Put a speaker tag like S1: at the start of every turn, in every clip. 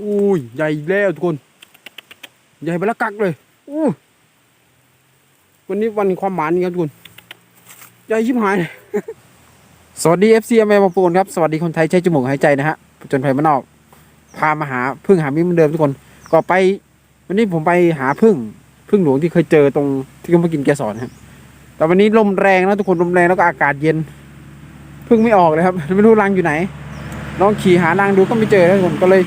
S1: อุ้ยใหญ่แล้วทุกคน ใหญ่ไปละกักเลยอู้วันนี้วันความหมานครับทุกคนใหญ่ชิบหายเลยสวัสดีเอฟซีแมวปูนครับ สวัสดีคนไทยใช้จมูกหายใจนะฮะจนภัยมานอกพามาหาพึ่งหามิเหมือนเดิมทุกคน ก็ไป วันนี้ผมไปหาพึ่งพึ่งหลวงที่เคยเจอตรงที่เขามากินแกสอนครับแต่วันนี้ลมแรงนะทุกคนลมแรงแล้วก็อากาศเย็นพึ่งไม่ออกเลยครับไม่รู้รังอยู่ไหนลองขี่หารังดูก็ไม่เจอแล้วผมก็เลย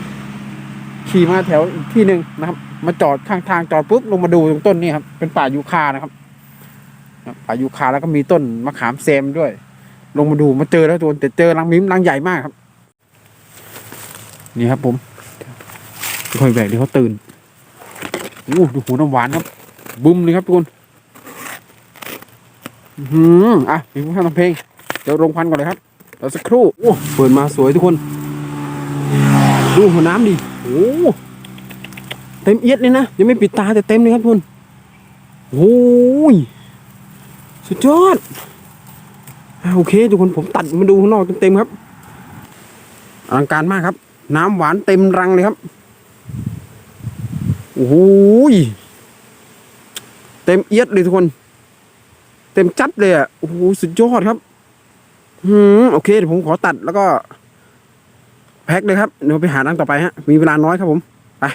S1: ขี่มาแถวอีกที่หนึ่งนะครับ มาจอดข้างทางจอดปุ๊บลงมาดูตรงต้นนี้ครับ เป็นป่ายูคานะครับป่ายูคาแล้วก็มีต้นมะขามแซมด้วย ลงมาดูมาเจอแล้วตัวแต่เจอรังมิ้มรังใหญ่มากครับ นี่ครับผมค่อยแบกที่เขาตื่นโอ้ดูหูน้ำหวานครับบุ้มเลยครับทุกคนอือหืมอะมีผู้ทำเพลงเดี๋ยวลงควันก่อนเลยครับเดี๋ยวสักครู่โอ้เปิดมาสวยทุกคน ดูหัวน้ำดิ โอ้เต็มเอียดเลยนะ ยังไม่ปิดตาแต่เต็มเลยครับทุกคนโอ้ยสุดยอดโอเคทุกคนผมตัดมาดูข้างนอกเต็มๆครับอลังการมากครับ น้ำหวานเต็มรังเลยครับโอ้โหยเต็มเอียดเลยทุกคน เต็มจัดเลยอะโอ้โหสุดยอดครับอืมโอเคเดี๋ยวผมขอตัดแล้วก็ พ็คเลยครับ เดี๋ยวไปหารังต่อไปฮะ มีเวลาน้อยครับผม ไป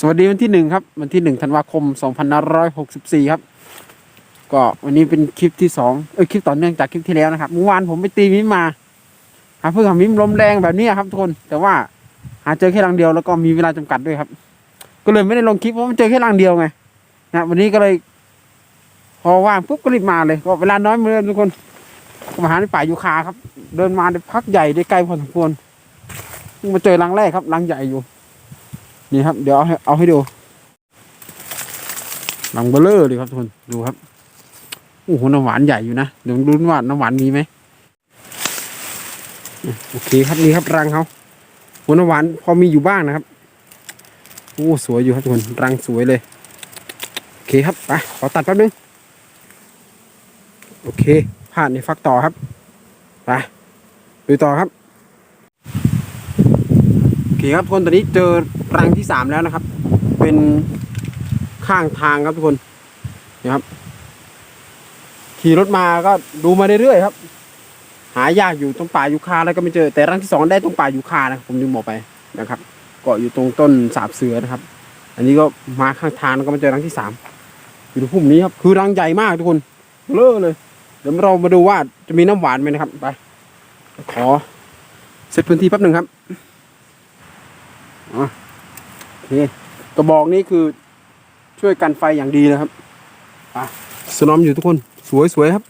S1: สวัสดีวันที่หนึ่งครับ วันที่หนึ่งธันวาคมสองพันร้อยหกสิบสี่ครับ ก็วันนี้เป็นคลิปที่สองเอ้ยคลิปต่อเนื่องจากคลิปที่แล้วนะครับ เมื่อวานผมไปตีมิมมาหาเพื่อหามิมลมแรงแบบนี้ครับทุกคน แต่ว่าหาเจอแค่รังเดียวแล้วก็มีเวลาจำกัดด้วยครับ ก็เลยไม่ได้ลงคลิปเพราะมันเจอแค่รังเดียวไงนะวันนี้ก็เลย พอว่างปุ๊บก็รีบมาเลยก็เวลาน้อยเหมือนเดิมทุกคน มาหาในป่ายูคาครับ เดินมาได้พักใหญ่ได้ไกลพอสมควรมาเจอรังแรกครับรังใหญ่อยู่ นี่ครับ เดี๋ยวเอาให้เอาให้ดูรังเบลเลอร์เลยครับทุกคนดูครับโอ้โหน้ำหวานใหญ่อยู่นะเดี๋ยวดูว่าน้ำหวานมีไหมโอเคครับนี่ครับรังเขาหัวน้ำหวานพอมีอยู่บ้างนะครับโอ้สวยอยู่ครับทุกคนรังสวยเลยโอเคครับไปขอตัดแป๊บนึงโอเค ผ่านในฟักต่อครับไปดูต่อครับโอเคครับทุกคนตอนนี้เจอรังที่สามแล้วนะครับ เป็นข้างทางครับทุกคนนี่ครับ ขี่รถมาก็ดูมาเรื่อยๆครับ หายากอยู่ตรงป่ายูคาแล้วก็ไม่เจอแต่รังที่สองได้ตรงป่ายูคานะผมดึงบอกไปนะครับเกาะอยู่ตรงต้นสาบเสือนะครับ อันนี้ก็มาข้างทางแล้วก็มาเจอรังที่สามอยู่ในพุ่มนี้ครับ คือรังใหญ่มากทุกคนเลอะเลย เดี๋ยวเรามาดูว่าจะมีน้ำหวานไหมนะครับ ไป ขอเซตพื้นที่แป๊บหนึ่งครับอะโอเคกระบอกนี้คือช่วยกันไฟอย่างดีนะครับอะสนอมอยู่ทุกคน สวยสวยครับ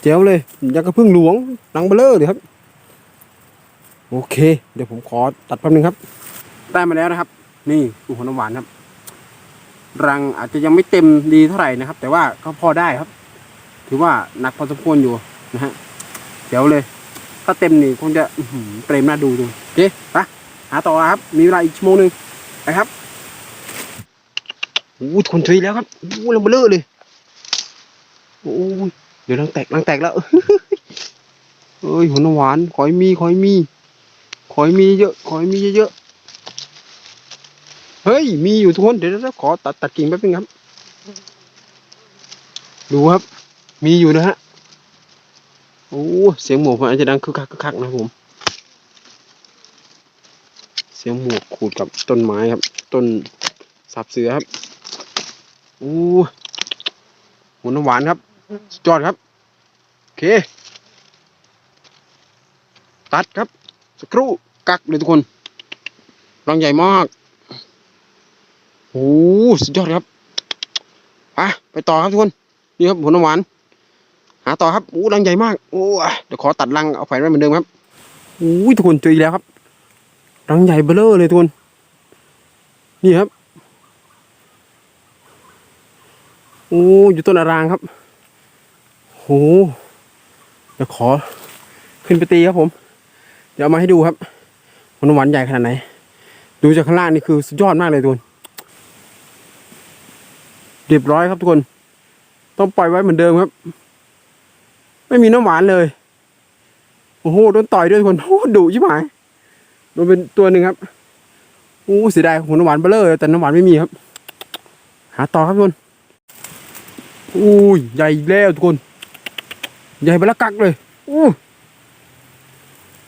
S1: เจ๋วเลยยังกระพึ่งหลวงรังเบลเลอร์เลยครับ โอเค เดี๋ยวผมขอตัดแป๊บหนึงครับได้มาแล้วนะครับ นี่ดูหัวน้ำหวานครับ รังอาจจะยังไม่เต็มดีเท่าไหร่นะครับ แต่ว่าก็พอได้ครับ ถือว่าหนักพอสมควรอยู่นะฮะเดี๋ยวเลย ถ้าเต็มนี่คงจะเปรมน่าดูดูโอเคไปหาต่อครับ มีเวลาอีกชั่วโมงหนึ่งไปครับโอ้โหคนช่วยแล้วครับโอ้โหลังเบลอเลยโอ้ยเดี๋ยวรังแตกรังแตกแล้วเอ้ยหัวน้ำหวานขอให้มีขอให้มีขอให้มีเยอะขอให้มีเยอะเฮ้ย มีอยู่ทุกคน เดี๋ยวเราขอตัดตัดกิ่งแป๊บนึงครับ ดูครับ มีอยู่นะฮะ โอ้เสียงหมวกมันอาจจะดังคึกคักคึกคักนะครับผม เสียงหมวกขูดกับต้นไม้ครับ ต้นสับเสือครับโอ้หัวน้ำหวานครับสุดยอดครับ โอเค ตัดครับสกครูกักเลยทุกคนรังใหญ่มากโอ้สุดยอดครับ ไป ไปต่อครับทุกคน นี่ครับผลน้ำหวาน หาต่อครับอู้รังใหญ่มากโอ้เดี๋ยวขอตัดรังเอาแขวนไว้เหมือนเดิมครับอู้ยทุกคนเจออีกแล้วครับรังใหญ่เบ้อเลยทุกคนนี่ครับโอ้อยู่ต้นอารางครับโหเดี๋ยวขอขึ้นไปตีครับผม เดี๋ยวมาให้ดูครับผลน้ำหวานใหญ่ขนาดไหน ดูจากข้างล่างนี่คือสุดยอดมากเลยทุกคนเรียบร้อยครับทุกคน ต้องปล่อยไว้เหมือนเดิมครับ ไม่มีน้ำหวานเลย โอ้โหโดนต่อยด้วยคนโอ้โหดุชิบหายโดนเป็นตัวหนึ่งครับโอ้เสียดายหัวน้ำหวานเบลเลอร์แต่น้ำหวานไม่มีครับ หาต่อครับทุกคนอุ้ยใหญ่แล้วทุกคน ใหญ่ไปลกักเลยอู้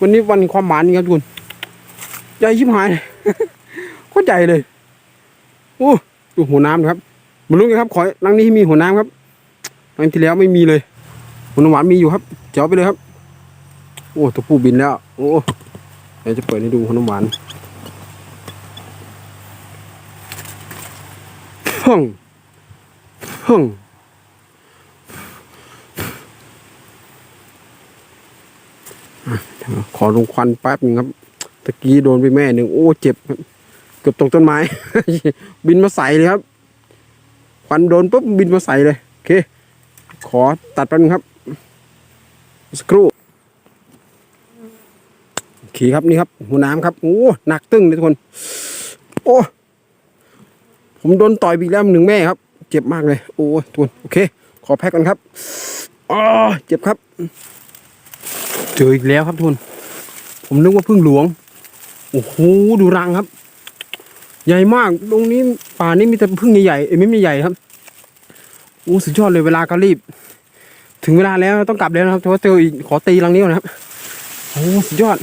S1: วันนี้วันความหมานจริงครับทุกคนใหญ่ชิบหายเลยโคตรใหญ่เลยโอ้ดูหัวน้ำนะครับมาลุ้นกันครับ ขอรังนี้มีหัวน้ำครับรังที่แล้วไม่มีเลย หัวน้ำหวานมีอยู่ครับเจ๋วไปเลยครับ โอ้ตัวผู้บินแล้ว โอ้เดี๋ยวจะเปิดให้ดูหัวน้ำหวานฮึ่งฮึ่งอะเดี๋ยวขอลงควันแป๊บหนึงครับตะกี้โดนไปแม่หนึ่งโอ้เจ็บครับเกือบตกต้นไม้ บินมาใส่เลยครับควันโดนปุ๊บบินมาใส่เลยโอเค ขอตัดแป๊บนึงครับ สักครู่โอเคครับนี่ครับหัวน้ำครับโอ้หนักตึ้งเลยทุกคน โอ้ผมโดนต่อยไปอีแล้วหนึ่งแม่ครับ เจ็บมากเลย โอ้ทุกคนโอเค ขอแพ็กกันครับอ๋อเจ็บครับเจออีกแล้วครับทุกคนผมนึกว่าพึ่งหลวงโอ้โหดูรังครับ ใหญ่มากตรงนี้ป่านี้มีแต่พึ่งใหญ่ๆเอ้ไม่มีใหญ่ครับโอ้สุดยอดเลยเวลาก็รีบ ถึงเวลาแล้วต้องกลับแล้วนะครับเพราะเจออีกขอตีรังนี้ก่อนนะครับโอ้สุดยอด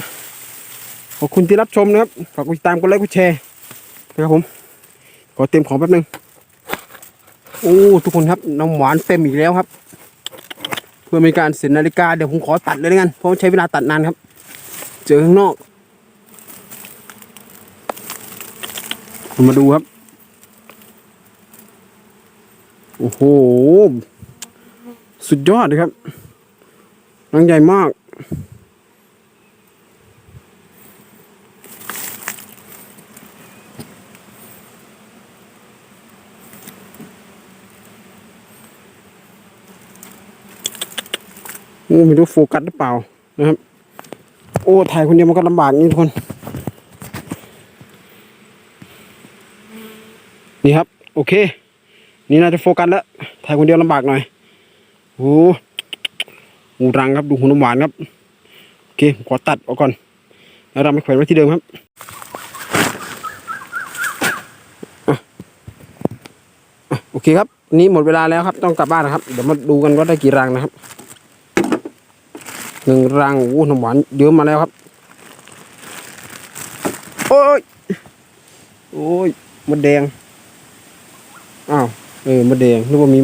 S1: ขอบคุณที่รับชมนะครับฝากกดติดตามกดไลค์กดแชร์นะครับผม ขอเต็มของแป๊บนึงโอ้ทุกคนครับน้ำหวานเต็มอีกแล้วครับ เพื่อมีการเสร็จนาฬิกาเดี๋ยวผมขอตัดเลยแล้วกันเพราะใช้เวลาตัดนานครับ เจอข้างนอก คุณมาดูครับ โอ้โห สุดยอดเลยครับรังใหญ่มากโอ้ไม่รู้โฟกัสหรือเปล่านะครับ โอ้ถ่ายคนเดียวมันก็ลำบากนี่ทุกคน นี่ครับ โอเค นี่น่าจะโฟกัสแล้วถ่ายคนเดียวลำบากหน่อย โอ้โหรังครับ ดูหัวน้ำหวานครับ โอเคขอตัดออกก่อน แล้วเราไปแขวนไว้ที่เดิมครับโอเคครับ นี่หมดเวลาแล้วครับ ต้องกลับบ้านนะครับ เดี๋ยวมาดูกันว่าได้กี่รังนะครับหนึ่งรังโอ้น้ำหวานเยอะมาแล้วครับ โอ้ย โอ้ยมดแดง อ้าว เออมดแดงนึกว่ามี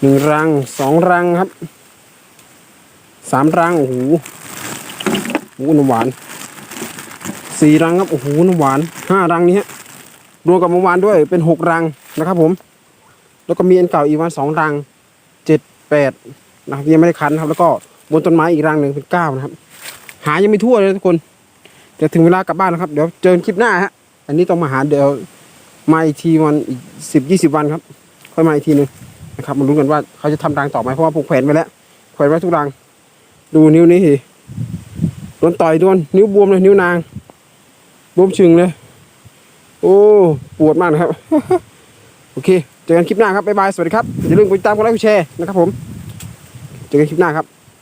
S1: หนึ่งรังสองรังครับสามรังโอ้โหโอ้โหน้ำหวานสี่รังครับโอ้โหน้ำหวานห้ารังนี้ฮะรวมกับเมื่อวานด้วยเป็นหกรังนะครับ ผม แล้วก็มีอันเก่าอีกวันสองรังเจ็ดแปดนะครับยังไม่ได้คันครับ แล้วก็บนต้นไม้อีกรังหนึ่งเป็นเก้านะครับ หายังไม่ทั่วเลยทุกคนเดี๋ยวถึงเวลากลับบ้านนะครับ เดี๋ยวเจอกันคลิปหน้าฮะอันนี้ต้องมาหาเดี๋ยวมาอีกทีวันอีกสิบยี่สิบวันครับ ค่อยมาอีกทีหนึ่ง นะครับมาลุ้นกันว่าเขาจะทำรังต่อไหมเพราะว่าผมแขวนไว้แล้วแขวนไว้ทุกรัง ดูนิ้วนี้สิโดนต่อยโดนนิ้วบวมเลยนิ้วนางบวมชึงเลย โอ้ปวดมากนะครับ โอเค เจอกันคลิปหน้าครับบ๊ายบายสวัสดีครับอย่าลืมกดติดตามกดไลค์กดแชร์นะครับผม เจอกันคลิปหน้าครับ